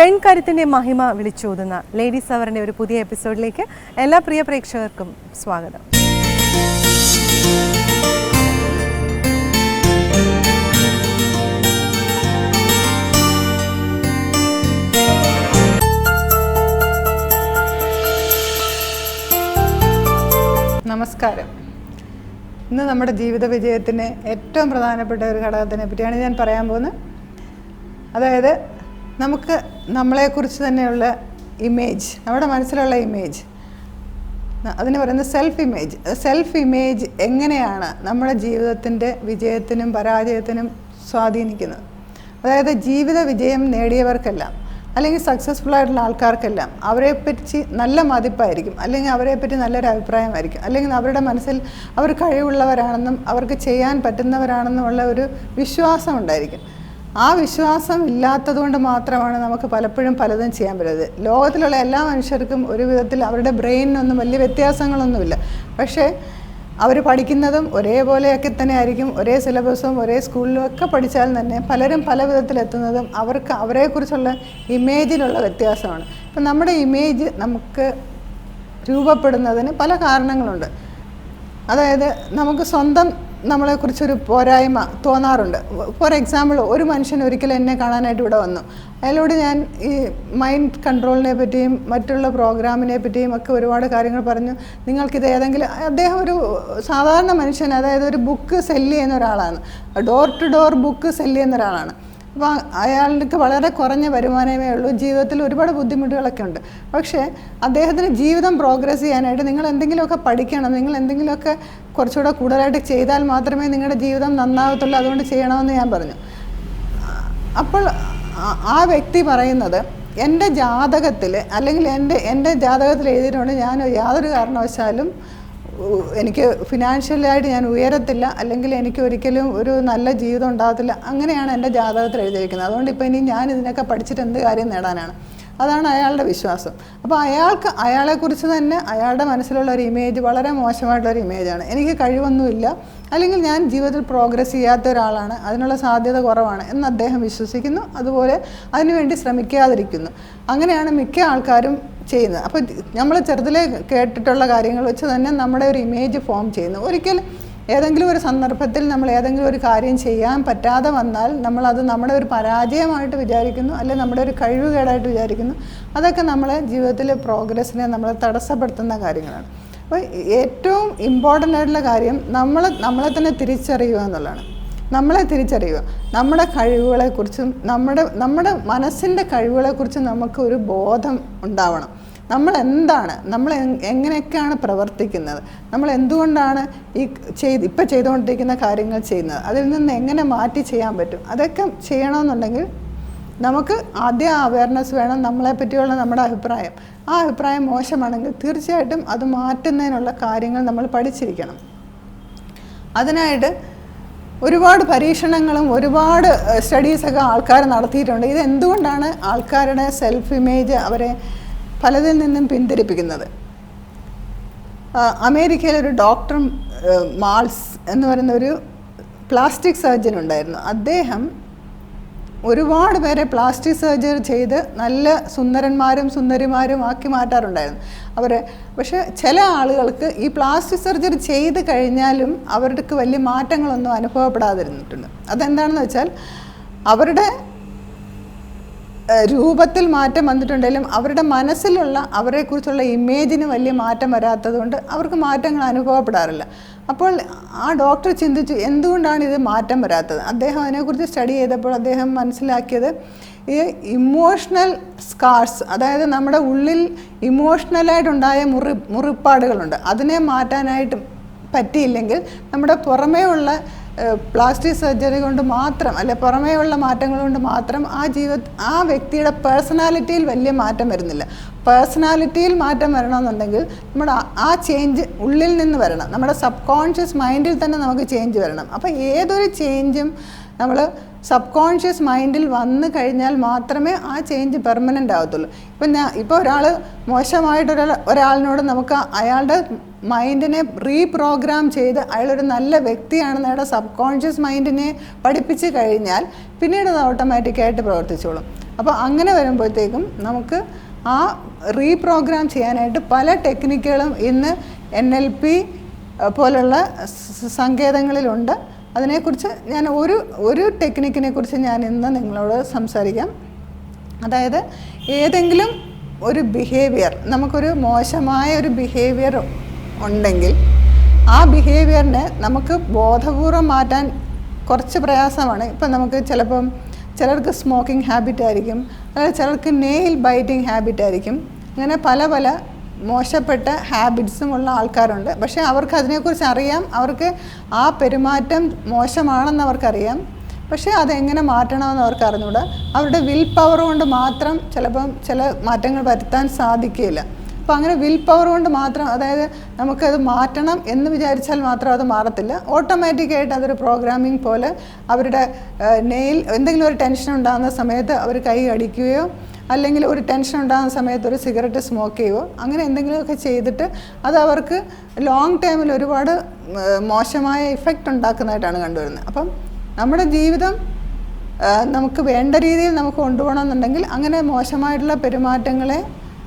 പെൺകരുത്തിന്റെ മഹിമ വിളിച്ചോതുന്ന ലേഡീസ് അവറിന്റെ ഒരു പുതിയ എപ്പിസോഡിലേക്ക് എല്ലാ പ്രിയ പ്രേക്ഷകർക്കും സ്വാഗതം. നമസ്കാരം. ഇന്ന് നമ്മുടെ ജീവിത വിജയത്തിന് ഏറ്റവും പ്രധാനപ്പെട്ട ഒരു ഘടകത്തിനെ പറ്റിയാണ് ഞാൻ പറയാൻ പോകുന്നത്. അതായത് നമുക്ക് നമ്മളെക്കുറിച്ച് തന്നെയുള്ള ഇമേജ് നമ്മുടെ മനസ്സിലുള്ള ഇമേജ് അതിന് പറയുന്ന സെൽഫ് ഇമേജ് സെൽഫ് ഇമേജ് എങ്ങനെയാണ് നമ്മുടെ ജീവിതത്തിന്റെ വിജയത്തിനും പരാജയത്തിനും സ്വാധീനിക്കുന്നത്? അതായത് ജീവിത വിജയം നേടിയവർക്കെല്ലാം അല്ലെങ്കിൽ സക്സസ്ഫുൾ ആയിട്ടുള്ള ആൾക്കാർക്കെല്ലാം അവരെപ്പറ്റി നല്ല മതിപ്പായിരിക്കും അല്ലെങ്കിൽ അവരെപ്പറ്റി നല്ലൊരു അഭിപ്രായമായിരിക്കും അല്ലെങ്കിൽ അവരുടെ മനസ്സിൽ അവർ കഴിവുള്ളവരാണെന്നും അവർക്ക് ചെയ്യാൻ പറ്റുന്നവരാണെന്നുമുള്ള ഒരു വിശ്വാസം ഉണ്ടായിരിക്കും. ആ വിശ്വാസം ഇല്ലാത്തതുകൊണ്ട് മാത്രമാണ് നമുക്ക് പലപ്പോഴും പലതും ചെയ്യാൻ പറ്റുന്നത്. ലോകത്തിലുള്ള എല്ലാ മനുഷ്യർക്കും ഒരു വിധത്തിൽ അവരുടെ ബ്രെയിനിനൊന്നും വലിയ വ്യത്യാസങ്ങളൊന്നുമില്ല. പക്ഷേ അവർ പഠിക്കുന്നതും ഒരേപോലെയൊക്കെ തന്നെ ആയിരിക്കും. ഒരേ സിലബസും ഒരേ സ്കൂളിലും ഒക്കെ പഠിച്ചാൽ തന്നെ പലരും പല വിധത്തിലെത്തുന്നതും അവർക്ക് അവരെക്കുറിച്ചുള്ള ഇമേജിലുള്ള വ്യത്യാസമാണ്. ഇപ്പം നമ്മുടെ ഇമേജ് നമുക്ക് രൂപപ്പെടുന്നതിന് പല കാരണങ്ങളുണ്ട്. അതായത് നമുക്ക് സ്വന്തം നമ്മളെക്കുറിച്ചൊരു പോരായ്മ തോന്നാറുണ്ട്. ഫോർ എക്സാമ്പിൾ ഒരു മനുഷ്യൻ ഒരിക്കലും എന്നെ കാണാനായിട്ട് ഇവിടെ വന്നു. അയാളോട് ഞാൻ ഈ മൈൻഡ് കൺട്രോളിനെ പറ്റിയും മറ്റുള്ള പ്രോഗ്രാമിനെ പറ്റിയും ഒക്കെ ഒരുപാട് കാര്യങ്ങൾ പറഞ്ഞു. നിങ്ങൾക്കിത് ഏതെങ്കിലും അദ്ദേഹം ഒരു സാധാരണ മനുഷ്യൻ അതായത് ഒരു ബുക്ക് സെല്ല് ചെയ്യുന്ന ഒരാളാണ്. Door to door book sell ചെയ്യുന്ന ഒരാളാണ്. അപ്പോൾ അയാൾക്ക് വളരെ കുറഞ്ഞ വരുമാനമേ ഉള്ളൂ. ജീവിതത്തിൽ ഒരുപാട് ബുദ്ധിമുട്ടുകളൊക്കെ ഉണ്ട് പക്ഷേ അദ്ദേഹത്തിന് ജീവിതം പ്രോഗ്രസ് ചെയ്യാനായിട്ട് നിങ്ങൾ എന്തെങ്കിലുമൊക്കെ പഠിക്കണം. നിങ്ങൾ എന്തെങ്കിലുമൊക്കെ കുറച്ചുകൂടെ കൂടുതലായിട്ട് ചെയ്താൽ മാത്രമേ നിങ്ങളുടെ ജീവിതം നന്നാവത്തുള്ളൂ. അതുകൊണ്ട് ചെയ്യണമെന്ന് ഞാൻ പറഞ്ഞു. അപ്പോൾ ആ- വ്യക്തി പറയുന്നത് എന്റെ ജാതകത്തിൽ അല്ലെങ്കിൽ എന്റെ എന്റെ ജാതകത്തിൽ എഴുതിയിട്ടുണ്ട്. ഞാൻ യാതൊരു കാരണവശാലും എനിക്ക് ഫിനാൻഷ്യലായിട്ട് ഞാൻ ഉയരത്തില്ല അല്ലെങ്കിൽ എനിക്ക് ഒരിക്കലും ഒരു നല്ല ജീവിതം ഉണ്ടാകത്തില്ല അങ്ങനെയാണ് എന്റെ ജാതകത്തിൽ എഴുതിയിരിക്കുന്നത്. അതുകൊണ്ട് ഇപ്പോൾ ഇനി ഞാൻ ഇതിനൊക്കെ പഠിച്ചിട്ട് എന്ത് കാര്യം നേടാനാണ്? അതാണ് അയാളുടെ വിശ്വാസം. അപ്പോൾ അയാൾക്ക് അയാളെക്കുറിച്ച് തന്നെ അയാളുടെ മനസ്സിലുള്ള ഒരു ഇമേജ് വളരെ മോശമായിട്ടുള്ളൊരു ഇമേജാണ് എനിക്ക് കഴിവൊന്നുമില്ല അല്ലെങ്കിൽ ഞാൻ ജീവിതത്തിൽ പ്രോഗ്രസ് ചെയ്യാത്ത ഒരാളാണ് അതിനുള്ള സാധ്യത കുറവാണ് എന്ന് അദ്ദേഹം വിശ്വസിക്കുന്നു. അതുപോലെ അതിനുവേണ്ടി ശ്രമിക്കാതിരിക്കുന്നു. അങ്ങനെയാണ് മിക്ക ആൾക്കാരും ചെയ്യുന്നത്. അപ്പോൾ നമ്മൾ ചെറുതിലെ കേട്ടിട്ടുള്ള കാര്യങ്ങൾ വെച്ച് തന്നെ നമ്മുടെ ഒരു ഇമേജ് ഫോം ചെയ്യുന്നു. ഒരിക്കൽ ഏതെങ്കിലും ഒരു സന്ദർഭത്തിൽ നമ്മൾ ഏതെങ്കിലും ഒരു കാര്യം ചെയ്യാൻ പറ്റാതെ വന്നാൽ നമ്മളത് നമ്മുടെ ഒരു പരാജയമായിട്ട് വിചാരിക്കുന്നു അല്ലെങ്കിൽ നമ്മുടെ ഒരു കഴിവുകേടായിട്ട് വിചാരിക്കുന്നു. അതൊക്കെ നമ്മളെ ജീവിതത്തിലെ പ്രോഗ്രസ്സിനെ നമ്മളെ തടസ്സപ്പെടുത്തുന്ന കാര്യങ്ങളാണ്. അപ്പോൾ ഏറ്റവും ഇമ്പോർട്ടന്റ് ആയിട്ടുള്ള കാര്യം നമ്മൾ നമ്മളെ തന്നെ തിരിച്ചറിയുക എന്നുള്ളതാണ്. നമ്മളെ തിരിച്ചറിയുക. നമ്മുടെ കഴിവുകളെക്കുറിച്ചും നമ്മുടെ നമ്മുടെ മനസ്സിന്റെ കഴിവുകളെക്കുറിച്ചും നമുക്ക് ഒരു ബോധം ഉണ്ടാവണം. നമ്മൾ എന്താണ് നമ്മൾ എങ്ങനെയൊക്കെയാണ് പ്രവർത്തിക്കുന്നത്? നമ്മൾ എന്തുകൊണ്ടാണ് ഈ ചെയ്ത് ഇപ്പം ചെയ്തുകൊണ്ടിരിക്കുന്ന കാര്യങ്ങൾ ചെയ്യുന്നത്? അതിൽ നിന്ന് എങ്ങനെ മാറ്റി ചെയ്യാൻ പറ്റും? അതൊക്കെ ചെയ്യണമെന്നുണ്ടെങ്കിൽ നമുക്ക് ആദ്യം അവയർനെസ് വേണം നമ്മളെ പറ്റിയുള്ള നമ്മുടെ അഭിപ്രായം. ആ അഭിപ്രായം മോശമാണെങ്കിൽ തീർച്ചയായിട്ടും അത് മാറ്റുന്നതിനുള്ള കാര്യങ്ങൾ നമ്മൾ പഠിച്ചിരിക്കണം. അതിനായിട്ട് ഒരുപാട് പരീക്ഷണങ്ങളും ഒരുപാട് സ്റ്റഡീസൊക്കെ ആൾക്കാർ നടത്തിയിട്ടുണ്ട്. ഇത് എന്തുകൊണ്ടാണ് ആൾക്കാരുടെ സെൽഫ് ഇമേജ് അവരെ പലതിൽ നിന്നും പിന്തിരിപ്പിക്കുന്നത്? അമേരിക്കയിൽ ഒരു ഡോക്ടർ മാൾസ് എന്ന് പറയുന്ന ഒരു പ്ലാസ്റ്റിക് സർജൻ ഉണ്ടായിരുന്നു. അദ്ദേഹം ഒരുപാട് പേരെ പ്ലാസ്റ്റിക് സർജറി ചെയ്ത് നല്ല സുന്ദരന്മാരും സുന്ദരിമാരും ആക്കി മാറ്റാറുണ്ടായിരുന്നു. അവർ പക്ഷെ ചില ആളുകൾക്ക് ഈ പ്ലാസ്റ്റിക് സർജറി ചെയ്ത് കഴിഞ്ഞാലും അവർക്ക് വലിയ മാറ്റങ്ങളൊന്നും അനുഭവപ്പെടാതിരുന്നിട്ടുണ്ട്. അതെന്താണെന്ന് വെച്ചാൽ അവരുടെ രൂപത്തിൽ മാറ്റം വന്നിട്ടുണ്ടെങ്കിലും അവരുടെ മനസ്സിലുള്ള അവരെക്കുറിച്ചുള്ള ഇമേജിന് വലിയ മാറ്റം വരാത്തതുകൊണ്ട് അവർക്ക് മാറ്റങ്ങൾ അനുഭവപ്പെടാറില്ല. അപ്പോൾ ആ ഡോക്ടർ ചിന്തിച്ചു എന്തുകൊണ്ടാണ് ഇത് മാറ്റം വരാത്തത്? അദ്ദേഹം അതിനെക്കുറിച്ച് സ്റ്റഡി ചെയ്തപ്പോൾ അദ്ദേഹം മനസ്സിലാക്കിയത് ഈ ഇമോഷണൽ സ്കാർസ് അതായത് നമ്മുടെ ഉള്ളിൽ ഇമോഷണലായിട്ടുണ്ടായ മുറി മുറിപ്പാടുകളുണ്ട്. അതിനെ മാറ്റാനായിട്ട് പറ്റിയില്ലെങ്കിൽ നമ്മുടെ പുറമേ ഉള്ള പ്ലാസ്റ്റിക് സർജറി കൊണ്ട് മാത്രം അല്ലെ പുറമേയുള്ള മാറ്റങ്ങൾ കൊണ്ട് മാത്രം ആ ജീവ ആ വ്യക്തിയുടെ പേഴ്സണാലിറ്റിയിൽ വലിയ മാറ്റം വരുന്നില്ല. പേഴ്സണാലിറ്റിയിൽ മാറ്റം വരണമെന്നുണ്ടെങ്കിൽ നമ്മുടെ ആ- ചേഞ്ച് ഉള്ളിൽ നിന്ന് വരണം. നമ്മുടെ സബ് കോൺഷ്യസ് മൈൻഡിൽ തന്നെ നമുക്ക് ചേഞ്ച് വരണം. അപ്പോൾ ഏതൊരു ചേഞ്ചും നമ്മൾ സബ് കോൺഷ്യസ് മൈൻഡിൽ വന്നു കഴിഞ്ഞാൽ മാത്രമേ ആ ചേഞ്ച് പെർമനന്റ് ആവത്തുള്ളൂ. ഇപ്പം ഞാൻ ഇപ്പോൾ ഒരാൾ മോശമായിട്ടൊരാൾ ഒരാളിനോട് നമുക്ക് അയാളുടെ മൈൻഡിനെ റീപ്രോഗ്രാം ചെയ്ത് അയാളൊരു നല്ല വ്യക്തിയാണെന്ന് അയാളുടെ സബ് കോൺഷ്യസ് മൈൻഡിനെ പഠിപ്പിച്ച് കഴിഞ്ഞാൽ പിന്നീട് അത് ഓട്ടോമാറ്റിക്കായിട്ട് പ്രവർത്തിച്ചോളും. അപ്പോൾ അങ്ങനെ വരുമ്പോഴത്തേക്കും നമുക്ക് ആ റീപ്രോഗ്രാം ചെയ്യാനായിട്ട് പല ടെക്നിക്കുകളും ഇന്ന് എൻ എൽ പി പോലുള്ള സങ്കേതങ്ങളിലുണ്ട്. അതിനെക്കുറിച്ച് ഞാൻ ഒരു ഒരു ടെക്നിക്കിനെ കുറിച്ച് ഞാൻ ഇന്ന് നിങ്ങളോട് സംസാരിക്കാം. അതായത് ഏതെങ്കിലും ഒരു ബിഹേവിയർ നമുക്കൊരു മോശമായ ഒരു ബിഹേവിയർ ഉണ്ടെങ്കിൽ ആ ബിഹേവിയറിനെ നമുക്ക് ബോധപൂർവം മാറ്റാൻ കുറച്ച് പ്രയാസമാണ്. ഇപ്പം നമുക്ക് ചിലപ്പം ചിലർക്ക് സ്മോക്കിംഗ് ഹാബിറ്റ് ആയിരിക്കും അല്ലെങ്കിൽ ചിലർക്ക് നെയിൽ ബൈറ്റിംഗ് ഹാബിറ്റ് ആയിരിക്കും. അങ്ങനെ പല പല മോശപ്പെട്ട ഹാബിറ്റ്സും ഉള്ള ആൾക്കാരുണ്ട്. പക്ഷേ അവർക്ക് അതിനെക്കുറിച്ച് അറിയാം. അവർക്ക് ആ പെരുമാറ്റം മോശമാണെന്ന് അവർക്കറിയാം. പക്ഷേ അതെങ്ങനെ മാറ്റണമെന്ന് അവർക്ക് അറിഞ്ഞൂടാ അവരുടെ വിൽ പവർ കൊണ്ട് മാത്രം ചിലപ്പം ചില മാറ്റങ്ങൾ വരുത്താൻ സാധിക്കില്ല അപ്പോൾ അങ്ങനെ വിൽ പവർ കൊണ്ട് മാത്രം അതായത് നമുക്കത് മാറ്റണം എന്ന് വിചാരിച്ചാൽ മാത്രം അത് മാറത്തില്ല. ഓട്ടോമാറ്റിക്കായിട്ട് അതൊരു പ്രോഗ്രാമിംഗ് പോലെ അവരുടെ നെയിൽ എന്തെങ്കിലും ഒരു ടെൻഷൻ ഉണ്ടാകുന്ന സമയത്ത് അവർ കൈ അടിക്കുകയോ അല്ലെങ്കിൽ ഒരു ടെൻഷൻ ഉണ്ടാകുന്ന സമയത്ത് ഒരു സിഗരറ്റ് സ്മോക്ക് ചെയ്യുമോ അങ്ങനെ എന്തെങ്കിലുമൊക്കെ ചെയ്തിട്ട് അത് അവർക്ക് ലോങ് ടൈമിൽ ഒരുപാട് മോശമായ ഇഫക്റ്റ് ഉണ്ടാക്കുന്നതായിട്ടാണ് കണ്ടുവരുന്നത്. അപ്പം നമ്മുടെ ജീവിതം നമുക്ക് വേണ്ട രീതിയിൽ നമുക്ക് കൊണ്ടുപോകണമെന്നുണ്ടെങ്കിൽ അങ്ങനെ മോശമായിട്ടുള്ള പെരുമാറ്റങ്ങളെ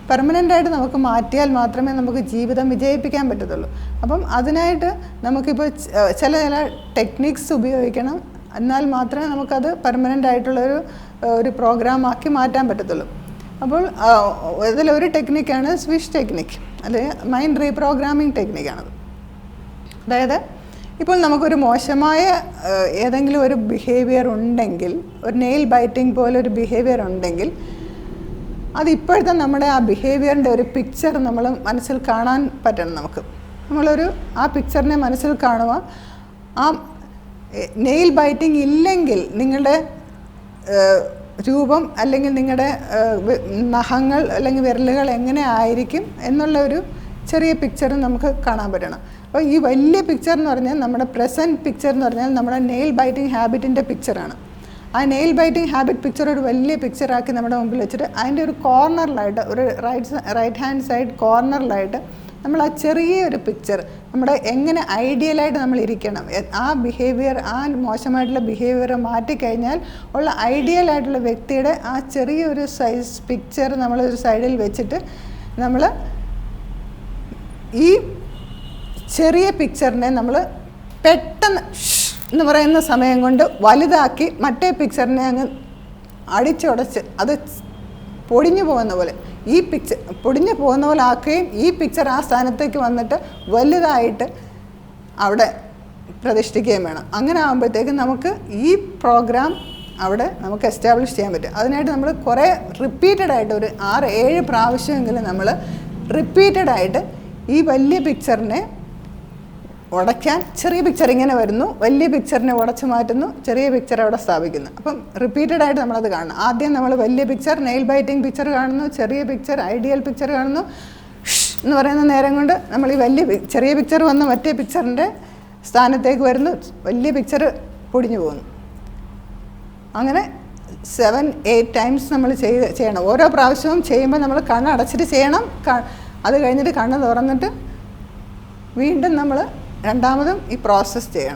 പെർമനന്റായിട്ട് നമുക്ക് മാറ്റിയാൽ മാത്രമേ നമുക്ക് ജീവിതം വിജയിപ്പിക്കാൻ പറ്റത്തുള്ളൂ. അപ്പം അതിനായിട്ട് നമുക്കിപ്പോൾ ചില ചില ടെക്നിക്സ് ഉപയോഗിക്കണം. എന്നാൽ മാത്രമേ നമുക്കത് പെർമനന്റ് ആയിട്ടുള്ളൊരു ഒരു പ്രോഗ്രാം ആക്കി മാറ്റാൻ പറ്റത്തുള്ളൂ. അപ്പോൾ ഇതിലൊരു ടെക്നിക്കാണ് സ്വിഷ് ടെക്നിക്ക്. അല്ലെ മൈൻഡ് റീപ്രോഗ്രാമിംഗ് ടെക്നിക്കാണത്. അതായത് ഇപ്പോൾ നമുക്കൊരു മോശമായ ഏതെങ്കിലും ഒരു ബിഹേവിയർ ഉണ്ടെങ്കിൽ ഒരു നെയിൽ ബൈറ്റിംഗ് പോലെ ഒരു ബിഹേവിയർ ഉണ്ടെങ്കിൽ അത് ഇപ്പോഴത്തെ നമ്മുടെ ആ ബിഹേവിയറിന്റെ ഒരു പിക്ചർ നമ്മൾ മനസ്സിൽ കാണാൻ പറ്റണം നമുക്ക്. നമ്മളൊരു ആ പിക്ചറിനെ മനസ്സിൽ കാണുക ആ നെയിൽ ബൈറ്റിംഗ് ഇല്ലെങ്കിൽ നിങ്ങളുടെ രൂപം അല്ലെങ്കിൽ നിങ്ങളുടെ നഖങ്ങൾ അല്ലെങ്കിൽ വിരലുകൾ എങ്ങനെ ആയിരിക്കും എന്നുള്ള ഒരു ചെറിയ പിക്ചർ നമുക്ക് കാണാൻ പറ്റണം. അപ്പോൾ ഈ വലിയ പിക്ചർ എന്ന് പറഞ്ഞാൽ നമ്മുടെ പ്രസന്റ് പിക്ചർ എന്ന് പറഞ്ഞാൽ നമ്മുടെ നെയിൽ ബൈറ്റിംഗ് ഹാബിറ്റിന്റെ പിക്ചറാണ് ആ നെയിൽ ബൈറ്റിംഗ് ഹാബിറ്റ് പിക്ചർ ഒരു വലിയ പിക്ചറാക്കി നമ്മുടെ മുമ്പിൽ വെച്ചിട്ട് അതിന്റെ ഒരു കോർണറിലായിട്ട് ഒരു റൈറ്റ് റൈറ്റ് ഹാൻഡ് സൈഡ് കോർണറിലായിട്ട് നമ്മൾ ആ ചെറിയ ഒരു പിക്ചർ നമ്മുടെ എങ്ങനെ ഐഡിയലായിട്ട് നമ്മൾ ഇരിക്കണം ആ ബിഹേവിയർ ആ മോശമായിട്ടുള്ള ബിഹേവിയർ മാറ്റിക്കഴിഞ്ഞാൽ ഉള്ള ഐഡിയലായിട്ടുള്ള വ്യക്തിയുടെ ആ ചെറിയൊരു സൈസ് പിക്ചർ നമ്മൾ ഒരു സൈഡിൽ വെച്ചിട്ട് നമ്മൾ ഈ ചെറിയ പിക്ചറിനെ നമ്മൾ പെട്ടെന്ന് എന്ന് പറയുന്ന സമയം കൊണ്ട് വലുതാക്കി മറ്റേ പിക്ചറിനെ അങ്ങ് അടിച്ചുടച്ച് അത് പൊടിഞ്ഞു പോകുന്ന പോലെ. ഈ പിക്ചർ പൊടിഞ്ഞു പോകുന്ന പോലെ ആക്കുകയും ഈ പിക്ചർ ആ സ്ഥാനത്തേക്ക് വന്നിട്ട് വലുതായിട്ട് അവിടെ പ്രതിഷ്ഠിക്കുകയും വേണം. അങ്ങനെ ആകുമ്പോഴത്തേക്കും നമുക്ക് ഈ പ്രോഗ്രാം അവിടെ നമുക്ക് എസ്റ്റാബ്ലിഷ് ചെയ്യാൻ പറ്റും. അതിനായിട്ട് നമ്മൾ കുറേ റിപ്പീറ്റഡ് ആയിട്ട് ഒരു ആറ് ഏഴ് പ്രാവശ്യമെങ്കിലും നമ്മൾ റിപ്പീറ്റഡ് ആയിട്ട് ഈ വലിയ പിക്ചറിനെ ഉടയ്ക്കാൻ ചെറിയ പിക്ചർ ഇങ്ങനെ വരുന്നു. വലിയ പിക്ചറിനെ ഉടച്ചു മാറ്റുന്നു. ചെറിയ പിക്ചർ അവിടെ സ്ഥാപിക്കുന്നു. അപ്പം റിപ്പീറ്റഡ് ആയിട്ട് നമ്മളത് കാണണം. ആദ്യം നമ്മൾ വലിയ പിക്ചർ നെയിൽ ബൈറ്റിംഗ് പിക്ചർ കാണുന്നു. ചെറിയ പിക്ചർ ഐഡിയൽ പിക്ചർ കാണുന്നു. എന്ന് പറയുന്ന നേരം കൊണ്ട് നമ്മൾ ഈ വലിയ ചെറിയ പിക്ചർ വന്ന് മറ്റേ പിക്ചറിന്റെ സ്ഥാനത്തേക്ക് വരുന്നു. വലിയ പിക്ചർ പൊടിഞ്ഞു പോകുന്നു. അങ്ങനെ സെവൻ എയ്റ്റ് ടൈംസ് നമ്മൾ ചെയ്ത് ചെയ്യണം. ഓരോ പ്രാവശ്യവും ചെയ്യുമ്പോൾ നമ്മൾ കണ്ണ് അടച്ചിട്ട് ചെയ്യണം അത് കഴിഞ്ഞിട്ട് കണ്ണ് തുറന്നിട്ട് വീണ്ടും നമ്മൾ രണ്ടാമതും ഈ പ്രോസസ്സ് ചെയ്യണം.